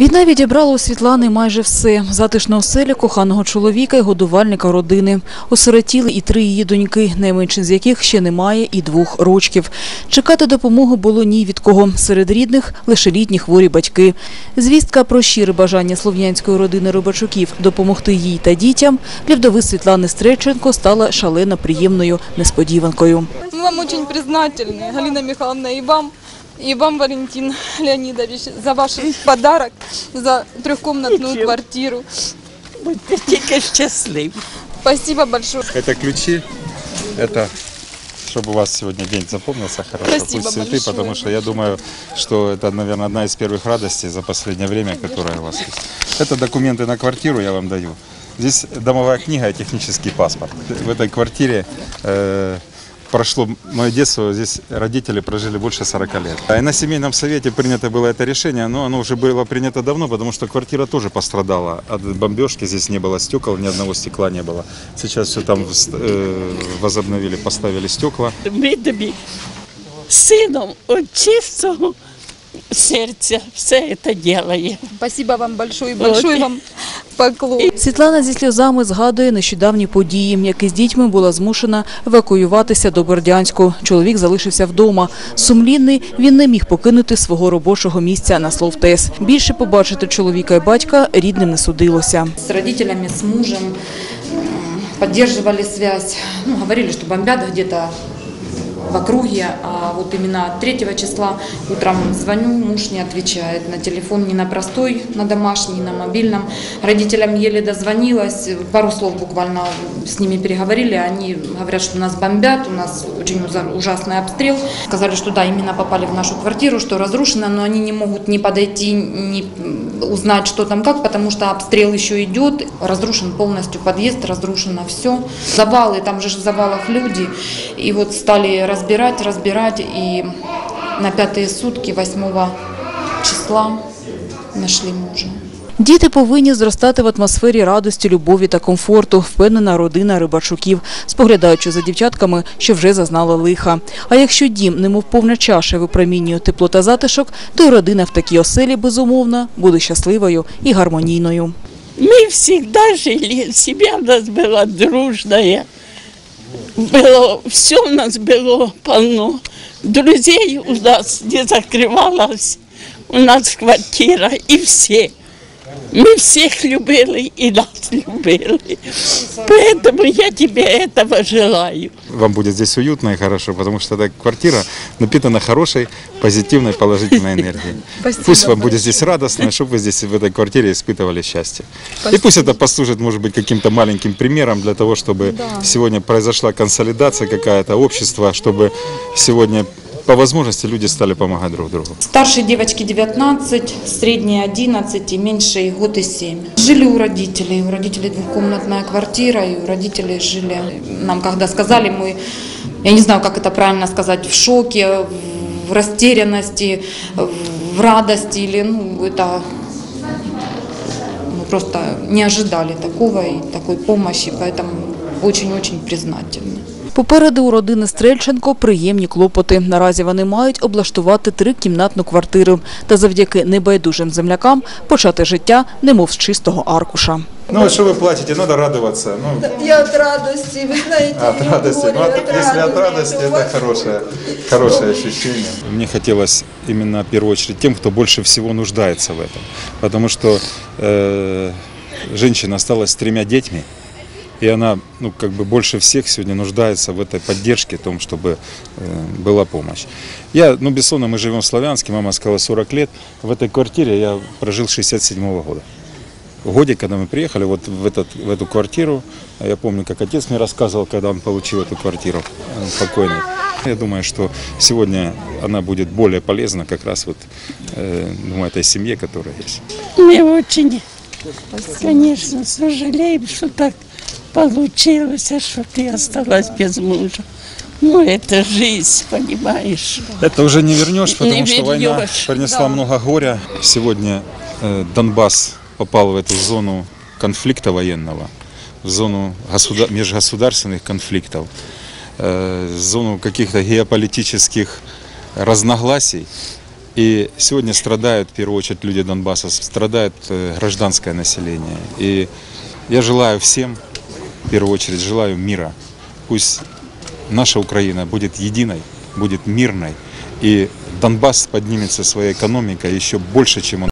Війна відібрала у Світлани майже все. Затишна оселя коханого чоловіка і годувальника родини. Осиротіли і три її доньки, найменші з яких ще немає і двох рочків. Чекати допомоги було ні від кого. Серед рідних – лише літні хворі батьки. Звістка про щире бажання слов'янської родини Рибачуків допомогти їй та дітям для вдови Світлани Стреченко стала шалено приємною несподіванкою. Мы вам очень признательны, Галина Михайловна, и вам, и вам, Валентин Леонидович, за ваш подарок, за трехкомнатную квартиру. Будьте тільки щасливі. Спасибо большое. Это ключи. Это чтобы у вас сегодня день запомнился хорошо. Спасибо Пусть цветы, большое. потому что я думаю, что это, наверное, одна из первых радостей за последнее время, которая у вас есть. Это документы на квартиру я вам даю. Здесь домовая книга и технический паспорт. В этой квартире э, прошло мое детство, здесь родители прожили больше 40 лет. А И на семейном совете принято было это решение, но оно уже было принято давно, потому что квартира тоже пострадала от бомбежки, здесь не было стекол, ни одного стекла не было. Сейчас все там э, возобновили, поставили стекла. Ми тобі сином від чистого серця все це робимо. Спасибо вам большое, и большой вам поклон. Світлана зі сльозами згадує нещодавні події, які з дітьми була змушена евакуюватися до Бердянську. Чоловік залишився вдома. Сумлінний він не міг покинути свого робочого місця на Словтес. Більше побачити чоловіка і батька рідним не судилося. С родителями, с мужем поддерживали связь. Ну, говорили, что бомбят где-то в округе, а вот именно 3 числа утром звоню, муж не отвечает на телефон ни на простой, на домашний, ни на мобильном. Родителям еле дозвонилась, пару слов буквально с ними переговорили, они говорят, что нас бомбят, у нас очень ужасный обстрел. Сказали, что да, именно попали в нашу квартиру, что разрушено, но они не могут ни подойти, ни узнать, что там как, потому что обстрел еще идет. Разрушен полностью подъезд, разрушено все. Завалы, там же в завалах люди. И вот стали разбирать, разбирать, и на пятые сутки, 8 числа, нашли мужа. Діти повинні зростати в атмосфері радості, любові та комфорту, впевнена родина Рибачуків, споглядаючи за дівчатками, що вже зазнали лиха. А якщо дім, немов повна чаша, випромінює тепло та затишок, то й родина в такій оселі, безумовно, буде щасливою і гармонійною. Ми завжди жили, сім'я в нас була дружна. Було, все у нас було полно. Друзей у нас не закривалось. У нас квартира і всі. Ми всіх любили і нас любили. Поэтому я тебе этого желаю. Вам будет здесь уютно и хорошо, потому что эта квартира напитана хорошей, позитивной, положительной энергией. Пусть вам будет здесь радостно, чтобы вы здесь в этой квартире испытывали счастье. И пусть это послужит, может быть, каким-то маленьким примером для того, чтобы сегодня произошла консолидация какая-то общества, чтобы сегодня по возможности люди стали помогать друг другу. Старшей девочке 19, средней 11 и меньшей год и 7. Жили у родителей. У родителей двухкомнатная квартира, и у родителей жили. Нам когда сказали, мы, я не знаю, как это правильно сказать, в шоке, в растерянности, в радости или, ну, это мы просто не ожидали такого и такой помощи, поэтому очень-очень признательны. Попереду у родини Стрельченко приємні клопоти. Наразі вони мають облаштувати трикімнатну квартиру та завдяки небайдужим землякам почати життя немов з чистого аркуша. Ну, вот что вы платите, надо радоваться. Ну, Я от радости, вы знаете, от радости. Ну, от- если от радости, это хорошее, хорошее ощущение. Мне хотелось именно в первую очередь тем, кто больше всего нуждается в этом. Потому что э, женщина осталась с тремя детьми, И она, ну, как бы больше всех сегодня нуждается в этой поддержке, в том, чтобы э, была помощь. Я, ну, безусловно, мы живем в Славянске, мама сказала 40 лет. В этой квартире я прожил 67 года. В годе, когда мы приехали вот в, этот, в эту квартиру, я помню, как отец мне рассказывал, когда он получил эту квартиру э, покойный. Я думаю, что сегодня она будет более полезна как раз вот, э, думаю, этой семье, которая есть. Мы очень, конечно, сожалеем, что так получилось, что ты осталась без мужа. Ну, это жизнь, понимаешь. Это уже не вернешь, потому Не что война принесла много горя. Сегодня э, Донбасс попал в эту зону конфликта военного, в зону государ- межгосударственных конфликтов, э, в зону каких-то геополитических разногласий. И сегодня страдают, в первую очередь, люди Донбасса, страдает э, гражданское население. И я желаю всем, первую очередь, желаю мира. Пусть наша Украина будет единой, будет мирной, и Донбасс поднимется своей экономикой еще больше, чем он